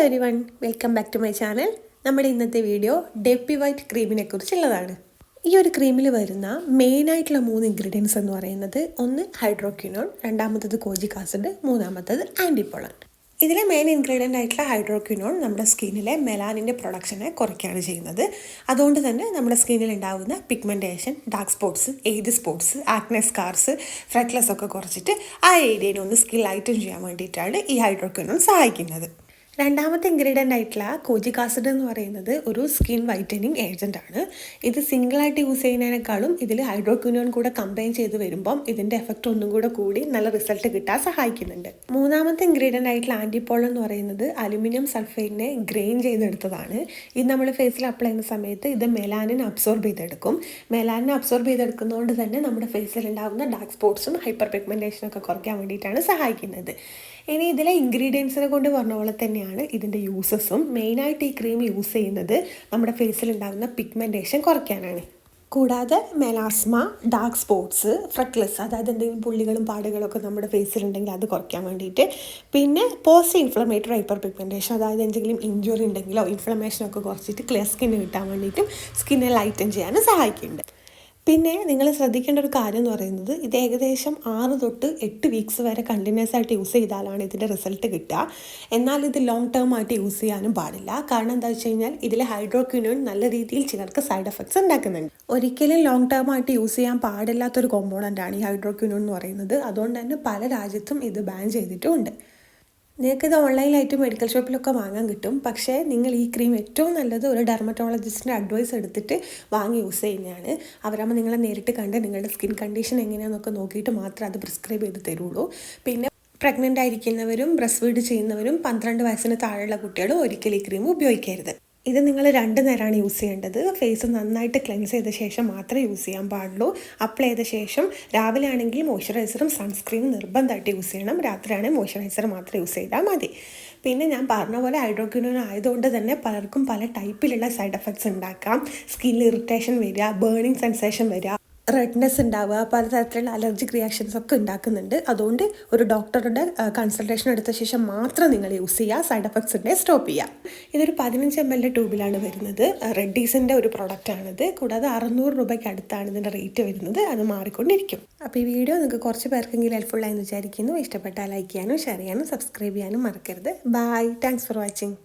Every one welcome back to my channel നമ്മുടെ ഇന്നത്തെ video ഡെപ്പി white ക്രീമിനെ കുറിച്ചുള്ളതാണ്. ഈ ഒരു ക്രീമിൽ വരുന്ന മെയിനായിട്ടുള്ള മൂന്ന് ഇൻഗ്രീഡിയൻസ് എന്ന് പറയുന്നത് ഒന്ന് ഹൈഡ്രോക്യൂനോൺ രണ്ടാമത്തത് കോജിക് ആസിഡ് മൂന്നാമത്തത് ആന്റിപോളൺ ഇതിലെ മെയിൻ ഇൻഗ്രീഡിയന്റ് ആയിട്ടുള്ള ഹൈഡ്രോക്യൂനോൺ നമ്മുടെ സ്കിന്നിലെ മെലാനിന്റെ പ്രൊഡക്ഷനെ കുറയ്ക്കുകയാണ് ചെയ്യുന്നത്. അതുകൊണ്ട് തന്നെ നമ്മുടെ സ്കിന്നിൽ ഉണ്ടാകുന്ന pigmentation dark spots age spots acnes scars freckles ഒക്കെ കുറച്ചിട്ട് ആ ഏരിയയിൽ ഒന്ന് സ്കിൻ ലൈറ്റൻ ചെയ്യാൻ വേണ്ടിയിട്ടാണ് ഈ ഹൈഡ്രോക്യൂനോൺ സഹായിക്കുന്നത്. രണ്ടാമത്തെ ഇൻഗ്രീഡിയന്റ് ആയിട്ടുള്ള കോജിക് ആസിഡ് എന്ന് പറയുന്നത് ഒരു സ്കിൻ വൈറ്റനിങ് ഏജന്റ് ആണ്. ഇത് സിംഗിളായിട്ട് യൂസ് ചെയ്യുന്നതിനേക്കാളും ഇതിൽ ഹൈഡ്രോക്വിനോൺ കൂടെ കമ്പൈൻ ചെയ്ത് വരുമ്പം ഇതിന്റെ എഫക്റ്റ് ഒന്നും കൂടെ കൂടി നല്ല റിസൾട്ട് കിട്ടാൻ സഹായിക്കുന്നുണ്ട്. മൂന്നാമത്തെ ഇൻഗ്രീഡിയന്റ് ആയിട്ടുള്ള ആന്റിപോൾ എന്ന് പറയുന്നത് അലുമിനിയം സൾഫേറ്റിനെ ഗ്രെയിൻ ചെയ്തെടുത്തതാണ്. ഇത് നമ്മൾ ഫേസിൽ അപ്ലൈ ചെയ്യുന്ന സമയത്ത് ഇത് മെലാനിൻ അബ്സോർബ് ചെയ്തെടുക്കും. മെലാനിൻ അബ്സോർബ് ചെയ്തെടുക്കുന്നതുകൊണ്ട് തന്നെ നമ്മുടെ ഫേസിൽ ഉണ്ടാകുന്ന ഡാർക്ക് സ്പോട്ട്സും ഹൈപ്പർ പിഗ്മെന്റേഷനും ഒക്കെ കുറയ്ക്കാൻ വേണ്ടിയിട്ടാണ് സഹായിക്കുന്നത്. ഇനി ഇതിലെ ഇൻഗ്രീഡിയൻസിനെ കൊണ്ട് പറഞ്ഞ പോലെ തന്നെയാണ് ഇതിന്റെ യൂസസും മെയിനായിട്ട് ഈ ക്രീം യൂസ് ചെയ്യുന്നത് നമ്മുടെ ഫേസിൽ ഉണ്ടാകുന്ന പിഗ്മെന്റേഷൻ കുറയ്ക്കാനാണ്. കൂടാതെ മെലാസ്മ ഡാർക്ക് സ്പോട്ട്സ് ഫ്രക്ലെസ് അതായത് എന്തെങ്കിലും പുള്ളികളും പാടുകളൊക്കെ നമ്മുടെ ഫേസിലുണ്ടെങ്കിൽ അത് കുറയ്ക്കാൻ വേണ്ടിയിട്ട്. പിന്നെ പോസ്റ്റ് ഇൻഫ്ലമേറ്ററി ഹൈപ്പർ പിഗ്മെന്റേഷൻ അതായത് എന്തെങ്കിലും ഇഞ്ചുറി ഉണ്ടെങ്കിലോ ഇൻഫ്ലമേഷനൊക്കെ കുറച്ചിട്ട് ക്ലിയർ സ്കിന്ന് കിട്ടാൻ വേണ്ടിയിട്ടും സ്കിന്നെ ലൈറ്റൻ ചെയ്യാനും സഹായിക്കുന്നുണ്ട്. പിന്നെ നിങ്ങൾ ശ്രദ്ധിക്കേണ്ട ഒരു കാര്യം എന്ന് പറയുന്നത് ഇത് ഏകദേശം ആറ് തൊട്ട് എട്ട് വീക്സ് വരെ കണ്ടിന്യൂസ് ആയിട്ട് യൂസ് ചെയ്താലാണ് ഇതിന്റെ റിസൾട്ട് കിട്ടുക. എന്നാൽ ഇത് ലോങ് ടേം ആയിട്ട് യൂസ് ചെയ്യാനും പാടില്ല. കാരണം എന്താ വെച്ച് കഴിഞ്ഞാൽ ഇതിൽ ഹൈഡ്രോക്വിനോൺ നല്ല രീതിയിൽ ചിലർക്ക് സൈഡ് എഫക്ട്സ് ഉണ്ടാക്കുന്നുണ്ട്. ഒരിക്കലും ലോങ് ടേം ആയിട്ട് യൂസ് ചെയ്യാൻ പാടില്ലാത്തൊരു കോമ്പോണന്റ് ആണ് ഈ ഹൈഡ്രോക്വിനോൺ എന്ന് പറയുന്നത്. അതുകൊണ്ട് തന്നെ പല രാജ്യത്തും ഇത് ബാൻ ചെയ്തിട്ടുമുണ്ട്. നിങ്ങൾക്കിത് ഓൺലൈനായിട്ട് മെഡിക്കൽ ഷോപ്പിലൊക്കെ വാങ്ങാൻ കിട്ടും. പക്ഷേ നിങ്ങൾ ഈ ക്രീം ഏറ്റവും നല്ലത് ഒരു ഡെർമറ്റോളജിസ്റ്റിന്റെ അഡ്വൈസ് എടുത്തിട്ട് വാങ്ങി യൂസ് ചെയ്യുന്നതാണ്. അവരാകുമ്പോൾ നിങ്ങളെ നേരിട്ട് കണ്ട് നിങ്ങളുടെ സ്കിൻ കണ്ടീഷൻ എങ്ങനെയാണെന്നൊക്കെ നോക്കിയിട്ട് മാത്രമേ അത് പ്രിസ്ക്രൈബ് ചെയ്ത് തരുള്ളൂ. പിന്നെ പ്രഗ്നന്റ് ആയിരിക്കുന്നവരും ബ്രസ്റ്റ് ഫീഡ് ചെയ്യുന്നവരും പന്ത്രണ്ട് വയസ്സിന് താഴെയുള്ള കുട്ടികളും ഒരിക്കലും ഈ ക്രീം ഉപയോഗിക്കരുത്. ഇത് നിങ്ങൾ രണ്ട് നേരമാണ് യൂസ് ചെയ്യേണ്ടത്. ഫേസ് നന്നായിട്ട് ക്ലെൻസ് ചെയ്ത ശേഷം മാത്രമേ യൂസ് ചെയ്യാൻ പാടുള്ളൂ. അപ്ലൈ ചെയ്ത ശേഷം രാവിലെ ആണെങ്കിൽ മോയ്സ്ചറൈസറും സൺസ്ക്രീനും നിർബന്ധമായിട്ട് യൂസ് ചെയ്യണം. രാത്രിയാണെങ്കിൽ മോയ്സ്ചറൈസർ മാത്രം യൂസ് ചെയ്താൽ മതി. പിന്നെ ഞാൻ പറഞ്ഞ പോലെ ഹൈഡ്രോക്വിനോൺ ആയതുകൊണ്ട് തന്നെ പലർക്കും പല ടൈപ്പിലുള്ള സൈഡ് എഫക്ട്സ് ഉണ്ടാക്കാം. സ്കിന്നിൽ ഇറിറ്റേഷൻ വരിക ബേണിംഗ് സെൻസേഷൻ വരിക റെഡ്നെസ് ഉണ്ടാവുക പലതരത്തിലുള്ള അലർജിക് റിയാക്ഷൻസ് ഒക്കെ ഉണ്ടാക്കുന്നുണ്ട്. അതുകൊണ്ട് ഒരു ഡോക്ടറുടെ കൺസൾട്ടേഷൻ എടുത്ത ശേഷം മാത്രം നിങ്ങൾ യൂസ് ചെയ്യുക സൈഡ് എഫക്ട്സ് ഉണ്ടെങ്കിൽ സ്റ്റോപ്പ് ചെയ്യുക. ഇതൊരു പതിനഞ്ച് എം എൽ ട്യൂബിലാണ് വരുന്നത്. റെഡ്ഡീസിന്റെ ഒരു പ്രോഡക്റ്റ് ആണിത്. കൂടാതെ അറുന്നൂറ് രൂപയ്ക്ക് അടുത്താണ് ഇതിന്റെ റേറ്റ് വരുന്നത്. അത് മാറിക്കൊണ്ടിരിക്കും. അപ്പോൾ ഈ വീഡിയോ നിങ്ങൾക്ക് കുറച്ച് പേർക്കെങ്കിലും ഹെൽപ്ഫുള്ളായെന്ന് വിചാരിക്കുന്നു. ഇഷ്ടപ്പെട്ടാൽ ലൈക്ക് ചെയ്യാനും ഷെയർ ചെയ്യാനും സബ്സ്ക്രൈബ് ചെയ്യാനും മറക്കരുത്. Bye thanks for watching